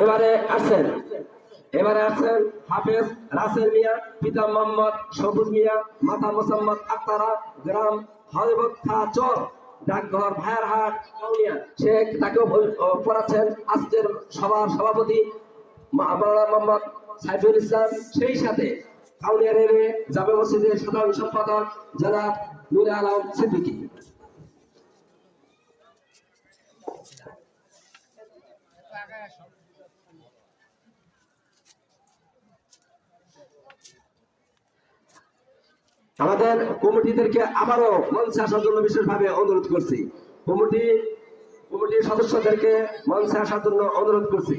এবারে এবারে হাফেজ রাসেল মিয়া, পিতা মোহাম্মদ সবুজ মিয়া, মাতা মোসাম্মদ আক্তারা, গ্রাম চর, ডাকঘর কাউনিয়া সে তাকেও পড়াচ্ছেন আজকের সভার সভাপতি মাওলানা মোহাম্মদ সাইফুল ইসলাম। সেই সাথে কাউনিয়া রেলে জামে মসজিদের সাধারণ সম্পাদক জনাব নুরে আলম সিদ্দিকী। আমাদের কমিটিদেরকে আবারও মঞ্চে আসার জন্য বিশেষভাবে অনুরোধ করছি। কমিটি কমিটির সদস্যদেরকে মঞ্চে আসার জন্য অনুরোধ করছি।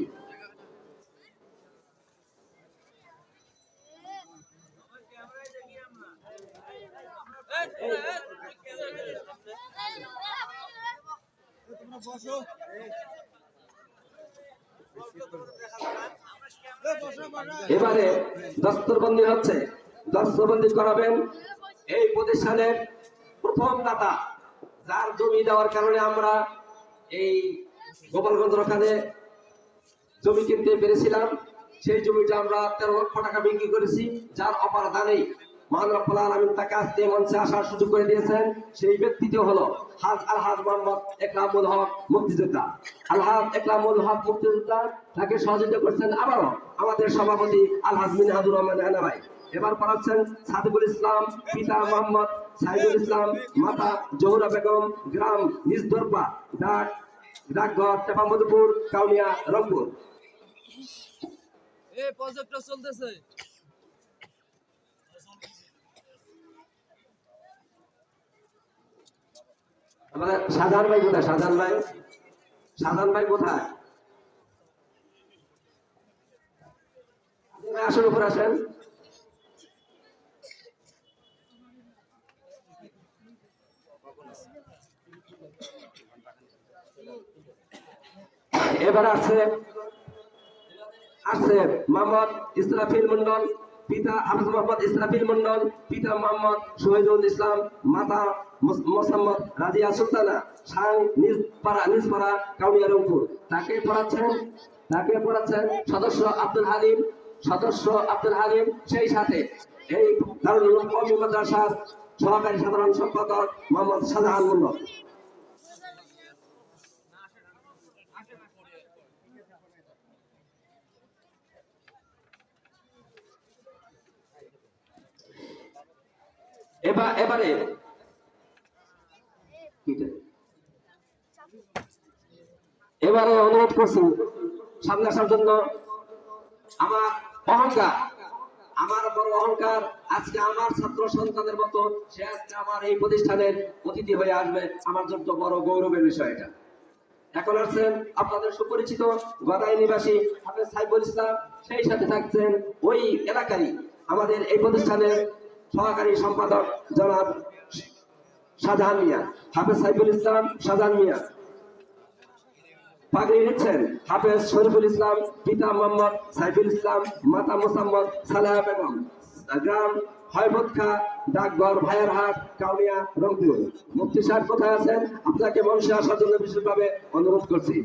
এবারে দস্তরবন্দি হচ্ছে। দস্তরবন্দি করাবেন এই প্রতিষ্ঠানের প্রথম দাতা, যার জমি দেওয়ার কারণে আমরা এই গোপালগঞ্জ ওখানে জমি কিনতে পেরেছিলাম। সেই জমিটা আমরা তেরো লক্ষ টাকা বিক্রি করেছি, যার অপরাধা নেই তাকে সহযোগিতা করছেন আবারও আমাদের সভাপতি আলহাজ মিনহাজুর রহমান এবার পড়াচ্ছেন সাদিকুল ইসলাম, পিতা মোহাম্মদ সাইদুল ইসলাম, মাতা জহুরা বেগম, গ্রাম নিজদরপা ডাক, ডাকঘর রংপুর। প্রজেক্টটা চলতেছে। আমাদের শাহজাহান ভাই কোথায়? শাহজাহান ভাই? শাহজাহান ভাই কোথায়? উপর আসেন। এবার আছে আছে মোহাম্মদ ইসরাফিল মন্ডল। পিতা হাফিজ মোহাম্মদ ইসরাফিল মন্ডল পিতা মোহাম্মদ শহীদুল ইসলাম, মাতা মোসাম্মদ রাজিয়া সুলতানা, সাং নিজ পাড়া নিজ পাড়া কাউনিয়া রংপুর। তাকে পড়াচ্ছেন তাকে পড়াচ্ছেন সদস্য আব্দুল হালিম, সদস্য আব্দুল হালিম সেই সাথে। এই দারুল উলুম মাদ্রাসার সহকারী সাধারণ সম্পাদক মোহাম্মদ শাহজাহান মন্ডল এবার, এবারে। এবারে অনুরোধ করছি সামনে আসার জন্য আমার অহংকার, আমার বড় অহংকার আজকে আমার ছাত্র সন্তানের মতো সে আজকে আমার এই প্রতিষ্ঠানের অতিথি হয়ে আসবে, আমার জন্য বড় গৌরবের বিষয় এটা। এখন আছেন আপনাদের সুপরিচিত গদাই নিবাসী হাফেজ সাইফুল ইসলাম, সেই সাথে থাকছেন ওই এলাকারই আমাদের এই প্রতিষ্ঠানের সহকারী সম্পাদক জনাব শাহজাহান মিয়া, হাফেজ সাইফুল ইসলাম শাহজাহান মিয়া। পাগড়ি নিচ্ছেন হাফেজ শরীফুল ইসলাম, পিতা মোহাম্মদ সাইফুল ইসলাম, মাতা মোসাম্মদ সালেহা বেগম। গ্রাম ডাকঘর, ভাইয়ারহাট, কাউনিয়া, রংপুর। মুফতি সাহেব কোথায় আছেন? আপনাকে মঞ্চে আসার জন্য বিশেষভাবে অনুরোধ করছি।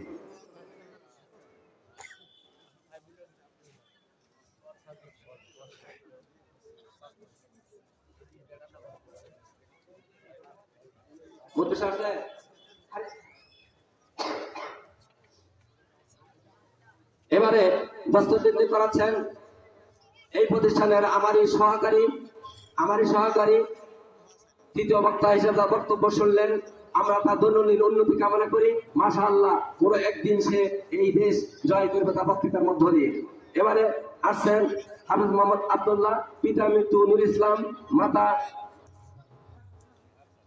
মুফতি সাহেব এবারে দস্তবিন্দি করাচ্ছেন এই প্রতিষ্ঠানের আমারই সহকারী আমারই সহকারী। তৃতীয় বক্তা হিসেবে বক্তব্য শুনলেন। আমরা তার দৈনন্দিন উন্নতি কামনা করি। মাশা আল্লাহ পুরো একদিন সে এই দেশ জয় করবে তার বক্তৃতার মধ্য দিয়ে। এবারে আসছেন হাফিজ মোহাম্মদ আব্দুল্লাহ, পিতা মৃত্যু নুর ইসলাম, মাতা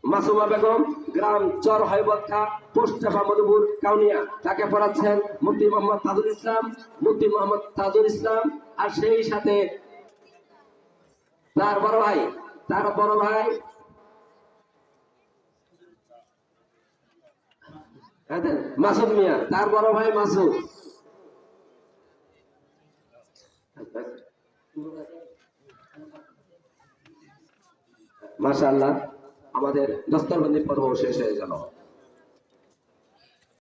মাসুমা বেগম, গ্রাম চর হৈবৎখা পোস্ট মধুপুর, কাউনিয়া। তাকে পড়াচ্ছেন মুফতি মোহাম্মদ তাজুল ইসলাম, মুফতি মোহাম্মদ তাজুল ইসলাম আর সেই সাথে তার বড় ভাই, তার বড় ভাই। মাসুদ মিয়া, তার বড় ভাই মাসুদ। মাশাআল্লাহ। আমাদের দস্তরবন্দি পর্ব শেষ হয়ে গেল।